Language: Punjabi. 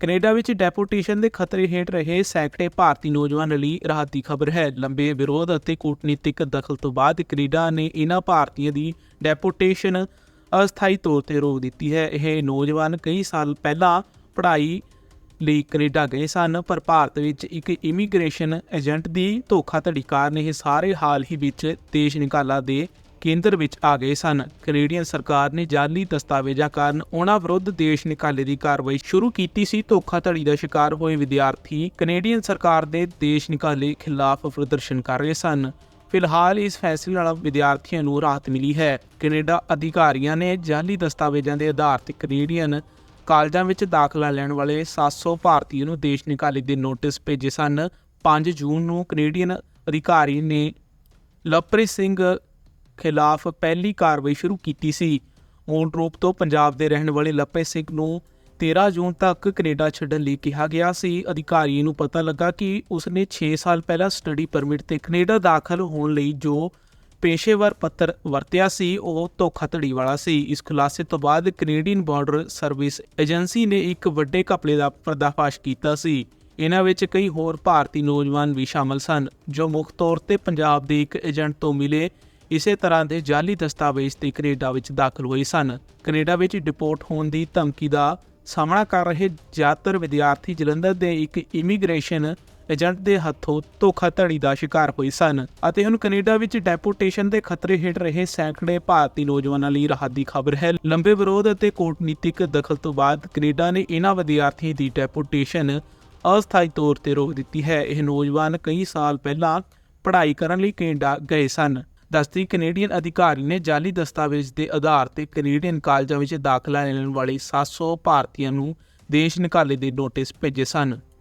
ਕੈਨੇਡਾ ਵਿੱਚ ਡੈਪੋਟੇਸ਼ਨ ਦੇ ਖਤਰੇ ਹੇਠ ਰਹੇ ਸੈਂਕੜੇ ਭਾਰਤੀ ਨੌਜਵਾਨ ਲਈ ਰਾਹਤ ਦੀ ਖਬਰ ਹੈ। ਲੰਬੇ ਵਿਰੋਧ ਅਤੇ ਕੂਟਨੀਤਿਕ ਦਖਲ ਤੋਂ ਬਾਅਦ ਕੈਨੇਡਾ ਨੇ ਇਹਨਾਂ ਭਾਰਤੀਆਂ ਦੀ ਡੈਪੋਟੇਸ਼ਨ ਅਸਥਾਈ ਤੌਰ ਤੇ ਰੋਕ ਦਿੱਤੀ ਹੈ। ਇਹ ਨੌਜਵਾਨ ਕਈ ਸਾਲ ਪਹਿਲਾਂ ਪੜ੍ਹਾਈ ਲਈ ਕੈਨੇਡਾ ਗਏ ਸਨ, ਪਰ ਭਾਰਤ ਵਿੱਚ ਇੱਕ ਇਮੀਗ੍ਰੇਸ਼ਨ ਏਜੰਟ ਦੀ ਧੋਖਾਧੜੀ ਕਾਰਨ ਇਹ ਸਾਰੇ ਹਾਲ ਹੀ ਵਿੱਚ ਦੇਸ਼ ਨਿਕਾਲਾ ਦੇ ਕੇਂਦਰ ਵਿੱਚ ਆ ਗਏ ਸਨ। ਕੈਨੇਡੀਅਨ ਸਰਕਾਰ ਨੇ ਜਾਲੀ ਦਸਤਾਵੇਜ਼ਾਂ ਕਾਰਨ ਉਹਨਾਂ ਵਿਰੁੱਧ ਦੇਸ਼ ਨਿਕਾਲੇ ਦੀ ਕਾਰਵਾਈ ਸ਼ੁਰੂ ਕੀਤੀ ਸੀ। ਧੋਖਾਧੜੀ ਦਾ ਸ਼ਿਕਾਰ ਹੋਏ ਵਿਦਿਆਰਥੀ ਕੈਨੇਡੀਅਨ ਸਰਕਾਰ ਦੇ ਦੇਸ਼ ਨਿਕਾਲੇ ਖਿਲਾਫ ਪ੍ਰਦਰਸ਼ਨ ਕਰ ਰਹੇ ਸਨ। ਫਿਲਹਾਲ ਇਸ ਫੈਸਲੇ ਨਾਲ ਵਿਦਿਆਰਥੀਆਂ ਨੂੰ ਰਾਹਤ ਮਿਲੀ ਹੈ। ਕੈਨੇਡਾ ਅਧਿਕਾਰੀਆਂ ਨੇ ਜਾਲੀ ਦਸਤਾਵੇਜ਼ਾਂ ਦੇ ਆਧਾਰ ਤੇ ਕੈਨੇਡੀਅਨ ਕਾਲਜਾਂ ਵਿੱਚ ਦਾਖਲਾ ਲੈਣ ਵਾਲੇ 700 ਭਾਰਤੀਆਂ ਨੂੰ ਦੇਸ਼ ਨਿਕਾਲੇ ਦੇ ਨੋਟਿਸ ਭੇਜੇ ਸਨ। 5 ਜੂਨ ਨੂੰ ਕੈਨੇਡੀਅਨ ਅਧਿਕਾਰੀ ਨੇ ਲਵਪ੍ਰੀਤ ਸਿੰਘ ਖਿਲਾਫ ਪਹਿਲੀ ਕਾਰਵਾਈ ਸ਼ੁਰੂ ਕੀਤੀ ਸੀ। ਔਨ ਤੋਂ ਪੰਜਾਬ ਦੇ ਰਹਿਣ ਵਾਲੇ ਲੱਪੇ ਸਿੰਘ ਨੂੰ 13 ਜੂਨ ਤੱਕ ਕੈਨੇਡਾ ਛੱਡਣ ਲਈ ਕਿਹਾ ਗਿਆ ਸੀ। ਅਧਿਕਾਰੀ ਨੂੰ ਪਤਾ ਲੱਗਾ ਕਿ ਉਸਨੇ 6 ਸਾਲ ਪਹਿਲਾਂ ਸਟੱਡੀ ਪਰਮਿਟ ਤੇ ਕੈਨੇਡਾ ਦਾਖਲ ਹੋਣ ਲਈ ਜੋ ਪੇਸ਼ੇਵਰ ਪੱਤਰ ਵਰਤਿਆ ਸੀ, ਉਹ ਧੋਖਾਧੜੀ ਵਾਲਾ ਸੀ। ਇਸ ਖੁਲਾਸੇ ਤੋਂ ਬਾਅਦ ਕੈਨੇਡੀਅਨ ਬਾਰਡਰ ਸਰਵਿਸ ਏਜੰਸੀ ਨੇ ਇੱਕ ਵੱਡੇ ਘਪਲੇ ਦਾ ਪਰਦਾਫਾਸ਼ ਕੀਤਾ ਸੀ। ਇਹਨਾਂ ਵਿੱਚ ਕਈ ਹੋਰ ਭਾਰਤੀ ਨੌਜਵਾਨ ਵੀ ਸ਼ਾਮਲ ਸਨ, ਜੋ ਮੁੱਖ ਤੌਰ ਤੇ ਪੰਜਾਬ ਦੇ ਇੱਕ ਏਜੰਟ ਤੋਂ ਮਿਲੇ ਇਸੇ ਤਰ੍ਹਾਂ ਦੇ ਜਾਅਲੀ ਦਸਤਾਵੇਜ਼ ਤੇ ਕੈਨੇਡਾ ਵਿੱਚ ਦਾਖਲ ਹੋਏ ਸਨ। ਕੈਨੇਡਾ ਵਿੱਚ ਡਿਪੋਰਟ ਹੋਣ ਦੀ ਧਮਕੀ ਦਾ ਸਾਹਮਣਾ ਕਰ ਰਹੇ ਜ਼ਿਆਦਾਤਰ ਵਿਦਿਆਰਥੀ ਜਲੰਧਰ ਦੇ ਇੱਕ ਇਮੀਗ੍ਰੇਸ਼ਨ ਏਜੰਟ ਦੇ ਹੱਥੋਂ ਧੋਖਾਧੜੀ ਦਾ ਸ਼ਿਕਾਰ ਹੋਏ ਸਨ ਅਤੇ ਹੁਣ ਕੈਨੇਡਾ ਵਿੱਚ ਡੈਪੋਟੇਸ਼ਨ ਦੇ ਖਤਰੇ ਹੇਠ ਰਹੇ ਸੈਂਕੜੇ ਭਾਰਤੀ ਨੌਜਵਾਨਾਂ ਲਈ ਰਾਹਤ ਦੀ ਖਬਰ ਹੈ। ਲੰਬੇ ਵਿਰੋਧ ਅਤੇ ਕੂਟਨੀਤਿਕ ਦਖਲ ਤੋਂ ਬਾਅਦ ਕੈਨੇਡਾ ਨੇ ਇਹਨਾਂ ਵਿਦਿਆਰਥੀਆਂ ਦੀ ਡੈਪੋਟੇਸ਼ਨ ਅਸਥਾਈ ਤੌਰ ਤੇ ਰੋਕ ਦਿੱਤੀ ਹੈ। ਇਹ ਨੌਜਵਾਨ ਕਈ ਸਾਲ ਪਹਿਲਾਂ ਪੜ੍ਹਾਈ ਕਰਨ ਲਈ ਕੈਨੇਡਾ ਗਏ ਸਨ। ਦੱਸਦੀ ਕੈਨੇਡੀਅਨ ਅਧਿਕਾਰੀ ਨੇ ਜਾਲੀ ਦਸਤਾਵੇਜ਼ ਦੇ ਆਧਾਰ ਤੇ ਕੈਨੇਡੀਅਨ ਕਾਲਜਾਂ ਵਿੱਚ ਦਾਖਲਾ ਲੈਣ ਵਾਲੇ 700 ਭਾਰਤੀਆਂ ਨੂੰ ਦੇਸ਼ ਨਿਕਾਲੇ ਦੇ ਨੋਟਿਸ ਭੇਜੇ ਸਨ।